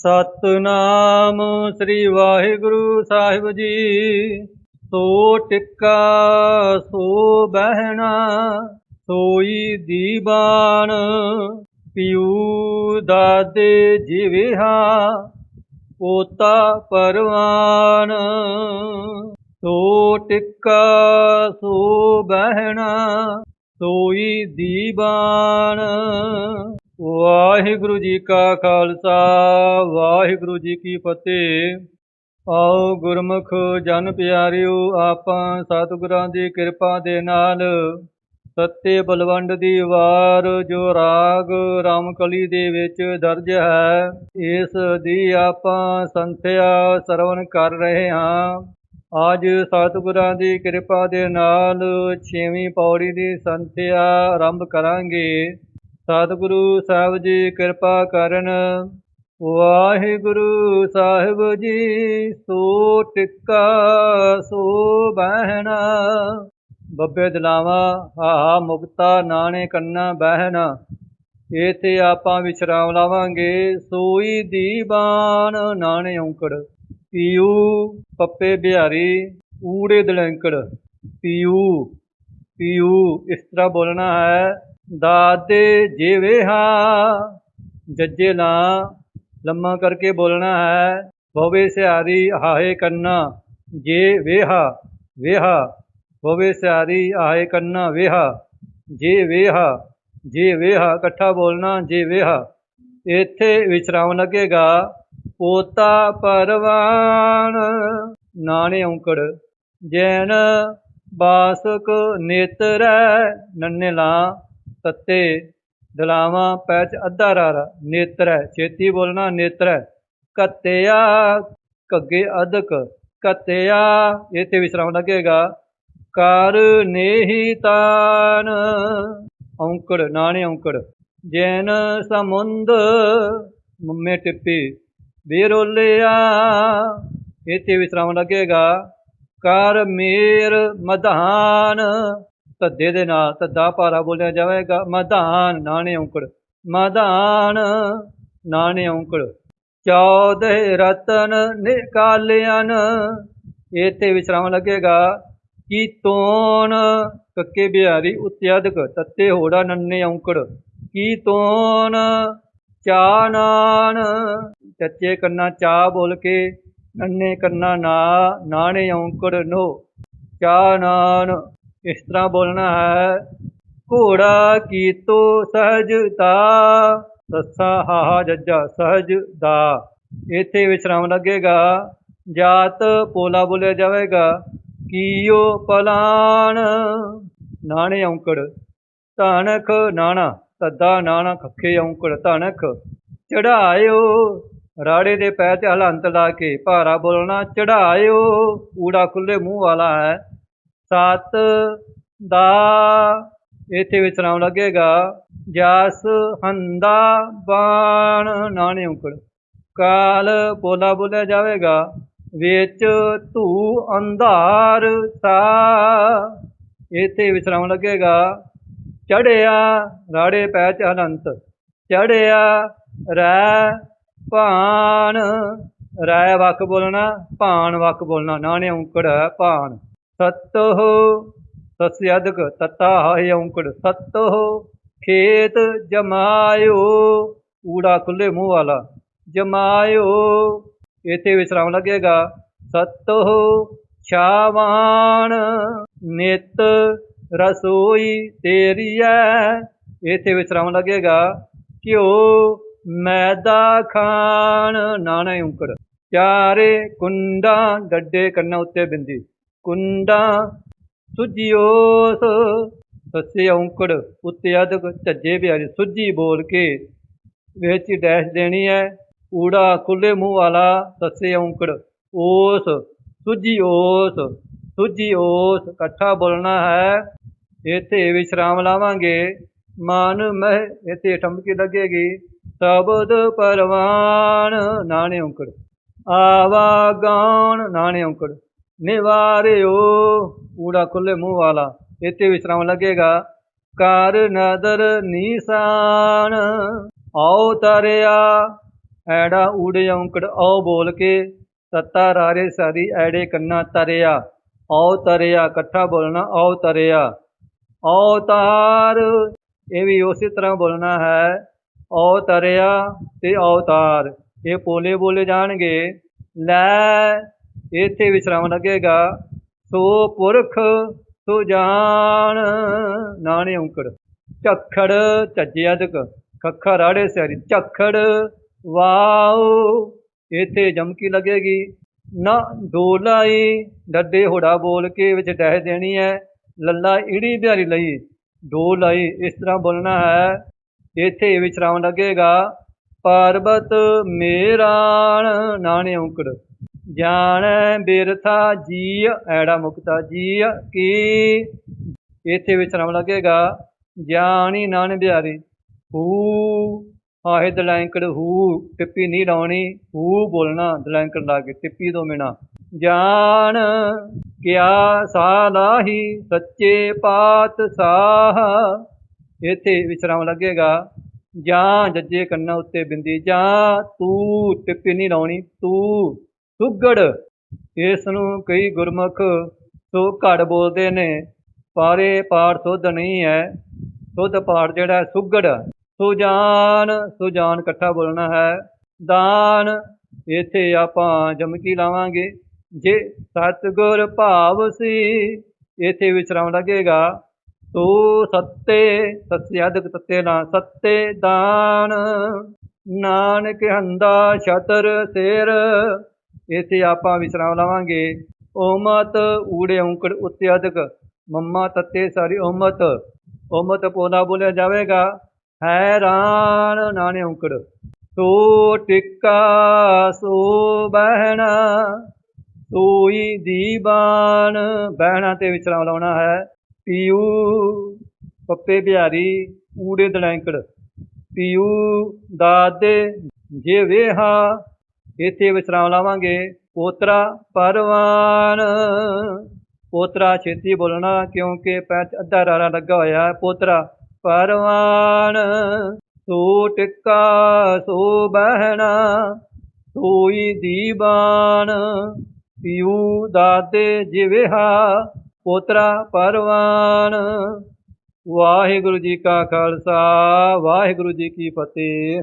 ਸਤਨਾਮ ਸ੍ਰੀ ਵਾਹਿਗੁਰੂ ਸਾਹਿਬ ਜੀ। ਸੋ ਟਿੱਕਾ, ਸੋ ਬਹਿਣਾ, ਸੋਈ ਦੀਵਾਨ, ਪਿਉ ਦਾਦੇ ਜਿਵਹਾ, ਪੋਤਾ ਪਰਵਾਨ। ਸੋ ਟਿੱਕਾ, ਸੋ ਬਹਿਣਾ, ਸੋਈ ਦੀਵਾਨ। ਵਾਹਿਗੁਰੂ ਜੀ ਕਾ ਖਾਲਸਾ, ਵਾਹਿਗੁਰੂ ਜੀ ਕੀ ਫਤਿਹ। ਆਓ ਗੁਰਮੁਖ ਜਨ ਪਿਆਰਿਓ, ਆਪਾਂ ਸਤਿਗੁਰਾਂ ਦੀ ਕਿਰਪਾ ਦੇ ਨਾਲ ਸੱਤੇ ਬਲਵੰਡ ਦੀ ਵਾਰ, ਜੋ ਰਾਗ ਰਾਮਕਲੀ ਦੇ ਵਿੱਚ ਦਰਜ ਹੈ, ਇਸ ਦੀ ਆਪਾਂ ਸੰਥਿਆ ਸਰਵਣ ਕਰ ਰਹੇ ਹਾਂ। ਅੱਜ ਸਤਿਗੁਰਾਂ ਦੀ ਕਿਰਪਾ ਦੇ ਨਾਲ ਛੇਵੀਂ ਪੌੜੀ ਦੀ ਸੰਥਿਆ ਆਰੰਭ ਕਰਾਂਗੇ। ਸਤਿਗੁਰੂ ਸਾਹਿਬ ਜੀ ਕਿਰਪਾ ਕਰਨ। ਵਾਹਿਗੁਰੂ ਸਾਹਿਬ ਜੀ, ਸੋ ਟਿੱਕਾ, ਸੋ ਬਹਿਣਾ। ਬੱਬੇ ਦਲਾਵਾ ਹਾਹਾ ਮੁਕਤਾ, ਨਾਣੇ ਕੰਨਾ ਬਹਿਣਾ। ਇਥੇ ਆਪਾਂ ਵਿਸ਼ਰਾਮ ਲਾਵਾਂਗੇ, ਸੋਈ ਦੀ ਬਾਣ ਨਾਣੇ ਔਂਕੜ। ਪੀਊ, ਪੱਪੇ ਬਿਹਾਰੀ, ਊੜੇ ਦਲੰਕੜ। ਪੀਊ ਪੀਊ, ਇਸ ਤਰ੍ਹਾਂ ਬੋਲਣਾ ਹੈ। ਦਾਦੇ ਜਿਵੇਂ ਹਾਂ, ਜੱਜੇ ਲਾ ਲੰਮਾ ਕਰਕੇ ਬੋਲਣਾ ਹੈ ਭਵੇ ਸਿਆਰੀ ਹਾਏ ਕੰਨਾ, ਜੇ ਵੇਹਾ ਵੇਹਾ ਭਵੇ ਸਿਆਰੀ ਆਏ ਕੰਨਾ, ਵੇਹਾ, ਜੇ ਵੇਹਾ ਜੇ ਵੇਹਾ, ਇਕੱਠਾ ਬੋਲਣਾ, ਜੇ ਵੇਹਾ। ਇੱਥੇ ਵਿਸਰਾਮ ਲੱਗੇਗਾ, ਪੋਤਾ ਪਰਵਾਨ ਨਾਣੇ ਔਂਕੜ, ਜੈਨ ਬਾਸਕ ਨੇਤਰੈ, ਨੰਨੇ ਲਾ ਤੱਤੇ ਦਲਾਵਾਂ ਪੈਚ ਅੱਧਾ ਰਾਰਾ, ਨੇਤਰੈ, ਛੇਤੀ ਬੋਲਣਾ ਨੇਤਰੈ। ਕੱਤਿਆ ਕੱਗੇ ਅਦਕ ਕਤਿਆ ਇੱਥੇ ਵਿਸਰਾਮ ਲੱਗੇਗਾ। ਕਰ ਨੇਹੀ ਤਾਨ, ਔਂਕੜ, ਨਾਣੇ ਔਂਕੜ। ਜੈਨ ਸਮੁੰਦ, ਮੰਮੇ ਟਿੱਪੀ, ਬੇਰੋਲਿਆ ਇੱਥੇ ਵਿਸਰਾਮ ਲੱਗੇਗਾ। ਕਰ ਮੇਰ ਮਧਾਨ ਧੱਦੇ ਦੇ ਨਾਲ ਧੱਦਾ ਭਾਰਾ ਬੋਲਿਆ ਜਾਵੇਗਾ। ਮਧਾਨ, ਨਾਣੇ ਔਂਕੜ। ਮਧਾਨ, ਨਾਣੇ ਔਂਕੜ। ਚੌਦੇ ਰਤਨ ਨਿਕਾਲਿਆਨ ਇੱਥੇ ਵਿਸਰਾਮ ਲੱਗੇਗਾ ਕੀ ਤੋਨ ਕੱਕੇ ਬਿਹਾਰੀ ਉਤਿਆਦਕ, ਤੱਤੇ ਹੋੜਾ ਨੰਨੇ ਔਂਕੜ। ਕੀ ਤੋਨ ਚਾ ਨਾਨ। ਚੱਚੇ ਕੰਨਾ ਚਾ ਬੋਲ ਕੇ ਨੰਨੇ ਕੰਨਾ ਨਾ, ਨਾਣੇ ਔਂਕੜ ਨੋ। ਚਾਨਾਨ ਇਸ ਤਰ੍ਹਾਂ ਬੋਲਣਾ ਹੈ, ਘੋੜਾ ਕੀਤੋ ਸਹਜਤਾ ਸੱਸਾ ਹਾਹਾ ਜੱਜਾ ਸਹਜ ਦਾ ਇੱਥੇ ਵਿਸਰਾਮ ਲੱਗੇਗਾ, ਜਾਤ ਪੋਲਾ ਬੋਲਿਆ ਜਾਵੇਗਾ, ਕੀਓ ਪਲਾਨ, ਨਾਣੇ ਔਂਕੜ, ਧਨਖ ਨਾਣਾ, ਤੱਦਾ ਨਾਣਾ ਖੱਖੇ ਔਂਕੜ, ਧਨਖ ਚੜਾਇਓ, ਰਾੜੇ ਦੇ ਪੈ ਤੇ ਹਲੰਤ ਲਾ ਕੇ ਭਾਰਾ ਬੋਲਣਾ, ਚੜਾਇਓ, ਊੜਾ ਖੁੱਲੇ ਮੂੰਹ ਵਾਲਾ ਹੈ। ਸਤ ਦਾ ਇੱਥੇ ਵਿਸਰਾਮ ਲੱਗੇਗਾ। ਜਸ ਹੰਦਾ ਬਾਣ ਨਾਣੇ ਔਂਕੜ ਕਾਲ ਬੋਲਾ ਬੋਲਿਆ ਜਾਵੇਗਾ। ਵਿੱਚ ਧੂ ਅੰਧਾਰ ਸਾ। ਇੱਥੇ ਵਿਸਰਾਮ ਲੱਗੇਗਾ। ਚੜਿਆ ਰਾੜੇ ਪੈ ਚ ਅਨੰਤ। ਚੜਿਆ ਰੈ ਭਾਣ। ਰੈ ਵਕ ਬੋਲਣਾ, ਭਾਣ ਵਕ ਬੋਲਣਾ। ਨਾਣੇ ਔਂਕੜ ਹੈ ਭਾਣ। ਸਤੋ ਸਸਿਆਦਕ ਤਤਾ ਹਾਏ ਔਂਕੜ ਸਤੋ ਖੇਤ ਜਮਾਇਓ, ਊੜਾ ਖੁੱਲੇ ਮੂੰਹ ਵਾਲਾ ਜਮਾਇਓ। ਇੱਥੇ ਵਿਸਰਾਮ ਲੱਗੇਗਾ ਸਤੋ ਛਾਵਾਨ ਨਿਤ ਰਸੋਈ ਤੇਰੀ ਐ। ਇੱਥੇ ਵਿਸਰਾਮ ਲੱਗੇਗਾ, ਘਿਓ ਮੈਦਾ ਖਾਣ, ਨਾਣਾ ਔਂਕੜ। ਚਾਰੇ ਕੁੰਡਾ ਡੱਡੇ ਕੰਨਾਂ ਉੱਤੇ ਬਿੰਦੀ। ਕੁੰਡਾ ਸੁਜਿਓਸ ਸੱਸੇ ਔਂਕੜ ਉੱਤੇ ਅਦਕ ਝੱਜੇ ਬਿਹਾਰੀ ਸੁੱਜੀ ਬੋਲ ਕੇ, ਵਿੱਚ ਡੈਸ਼ ਦੇਣੀ ਹੈ ਊੜਾ ਖੁੱਲੇ ਮੂੰਹ ਵਾਲਾ, ਸੱਸੇ ਔਂਕੜ ਉਸ ਸੁਜੀ ਉਸ ਸੁਜੀ ਉਸ ਇਕੱਠਾ ਬੋਲਣਾ ਹੈ, ਇੱਥੇ ਵਿਸ਼ਰਾਮ ਲਾਵਾਂਗੇ, ਮਨ ਮਹਿ, ਇੱਥੇ ਠਮਕੀ ਲੱਗੇਗੀ, ਸ਼ਬਦ ਪਰਵਾਨ, ਨਾਣੇ ਔਂਕੜ ਆਵਾ ਗਾਉਣ ਨਾਣੇ ਔਂਕੜ ਨਿਵਾਰਿਓ। ਊੜਾ ਖੁੱਲੇ ਮੂੰਹ ਵਾਲਾ, ਇੱਥੇ ਵਿਸਰਾਮ ਲੱਗੇਗਾ। ਕਰ ਨਦਰ ਨੀਸਾਨ ਆਉ ਤਰਿਆ। ਐੜਾ ਊੜੇ ਔਂਕੜ ਔ ਬੋਲ ਕੇ। ਤੱਤਾ ਰਾਰੇ ਸਾਰੀ, ਐੜੇ ਕੰਨਾ ਤਰਿਆ। ਔ ਤਰਿਆ, ਇਕੱਠਾ ਬੋਲਣਾ ਔ ਤਰਿਆ। ਔਤਾਰ ਇਹ ਵੀ ਉਸੇ ਤਰ੍ਹਾਂ ਬੋਲਣਾ ਹੈ। ਔ ਤਰਿਆ ਤੇ ਔਤਾਰ ਇਹ ਪੋਲੇ ਬੋਲੇ ਜਾਣਗੇ। ਲੈ ਇੱਥੇ ਵਿਸਰਾਮ ਲੱਗੇਗਾ। ਸੋ ਪੁਰਖ ਸੁਜਾਨ ਨਾਣੇ ਔਂਕੜ। ਝੱਖੜ ਝੱਜੇ ਅਦਕ ਖੱਖਾ ਰਾੜੇ ਸਿਆਰੀ। ਝੱਖੜ ਵਾਓ, ਇੱਥੇ ਜਮਕੀ ਲੱਗੇਗੀ। ਨਾ ਦੋਲਾਈ ਡੱਡੇ ਹੋੜਾ ਬੋਲ ਕੇ ਵਿੱਚ ਡਹਿ ਦੇਣੀ ਹੈ ਲੱਲਾ ਈੜੀ ਬਿਹਾਰੀ ਲਈ ਦੋ ਲਾਈ ਇਸ ਤਰ੍ਹਾਂ ਬੋਲਣਾ ਹੈ। ਇੱਥੇ ਵਿਚਰਾਮ ਲੱਗੇਗਾ। ਪਰਬਤ ਮੇਰਾਣ ਨਾਣੇ ਔਂਕੜ। ਜਾਣੈ ਬਿਰਥਾ ਜੀ ਐੜਾ ਮੁਕਤਾ ਜੀ ਕੀ। ਇੱਥੇ ਵਿਚਰਾਮ ਲੱਗੇਗਾ ਜਾਣੀ ਨਾਨ ਬਿਹਾਰੀ, ਹੂ, ਆਹੇ ਦਲੈਂਕੜ ਹੂ, ਟਿੱਪੀ ਨਹੀਂ ਲਾਉਣੀ ਹੂ ਬੋਲਣਾ ਦਲੈਂਕੜ ਲਾ ਕੇ ਟਿੱਪੀ ਤੋਂ ਮਿਣਾ ਜਾਣ ਕਿਆ ਸਾਲਾਹੀ ਸੱਚੇ ਪਾਤ ਸਾਹ ਇੱਥੇ ਵਿਸਰਾਮ ਲੱਗੇਗਾ, ਜਾਂ ਜੱਜੇ ਕੰਨਾਂ ਉੱਤੇ ਬਿੰਦੀ, ਜਾਂ ਤੂੰ ਟਿੱਪੀ ਨਹੀਂ ਲਾਉਣੀ ਤੂੰ ਸੁਗੜ। ਇਸ ਨੂੰ ਕਈ ਗੁਰਮੁਖ ਸੋ ਘੜ ਬੋਲਦੇ ਨੇ। ਪਾਰੇ ਪਾਠ ਸੁੱਧ ਨਹੀਂ ਹੈ। ਸੁੱਧ ਪਾਠ ਜਿਹੜਾ ਹੈ ਸੁਗੜ। ਸੁਜਾਨ ਸੁਜਾਨ ਇਕੱਠਾ ਬੋਲਣਾ ਹੈ। ਦਾਨ, ਇੱਥੇ ਆਪਾਂ ਜਮਕੀ ਲਾਵਾਂਗੇ। ਜੇ ਸਤਿਗੁਰ ਭਾਵ ਸੀ, ਇੱਥੇ ਵਿਸਰਾਮ ਲੱਗੇਗਾ। ਤੋ ਸੱਤੇ ਸੱਤੇ ਅਦਕ ਤੱਤੇ ਨਾ। ਸੱਤੇ ਦਾਨ। ਨਾਨਕ ਹੰਦਾ ਛਤਰ ਸਿਰ। ਇੱਥੇ ਆਪਾਂ ਵਿਸਰਾਮ ਲਾਵਾਂਗੇ। ਓਮਤ ਊੜੇ ਔਂਕੜ ਉੱਤੇ ਅਦਕ ਮੰਮਾ ਤੱਤੇ ਸਾਰੀ ਓਮਤ। ਓਮਤ ਪੋਨਾ ਬੋਲਿਆ ਜਾਵੇਗਾ। ਹੈਰਾਨ ਨਾਣੇ ਔਂਕੜ। ਸੋ ਟਿੱਕਾ, ਸੋ ਬਹਿਣਾ। ਸੋਈ ਦੀਵਾਨ। ਬਹਿਣਾ ਤੇ ਵਿਚਰਾਮ ਲਾਉਣਾ ਹੈ। ਪੀਊ ਪੱਪੇ ਬਿਹਾਰੀ, ਊੜੇ ਦਲੈਂਕੜ। ਪੀਊ ਦਾਦੇ ਜੇ ਵੇਹਾ। ਇੱਥੇ ਵਿਸਰਾਮ ਲਾਵਾਂਗੇ। ਪੋਤਰਾ ਪਰਵਾਨ। ਪੋਤਰਾ ਛੇਤੀ ਬੋਲਣਾ ਕਿਉਂਕਿ ਪੈਰ ਅੱਧਾ ਰਾਰਾ ਲੱਗਾ ਹੋਇਆ। ਹੈ ਪੋਤਰਾ ਪਰਵਾਨ। ਸੋ ਟਿੱਕਾ ਸੋ ਬਹਿਣਾ ਸੋਈ ਦੀਵਾਨ। ਪੀਊ ਦਾਦੇ ਜਿਵੇਹਾ, ਪੋਤਰਾ ਪਰਵਾਨ। ਵਾਹਿਗੁਰੂ ਜੀ ਕਾ ਖਾਲਸਾ, ਵਾਹਿਗੁਰੂ ਜੀ ਕੀ ਫਤਿਹ।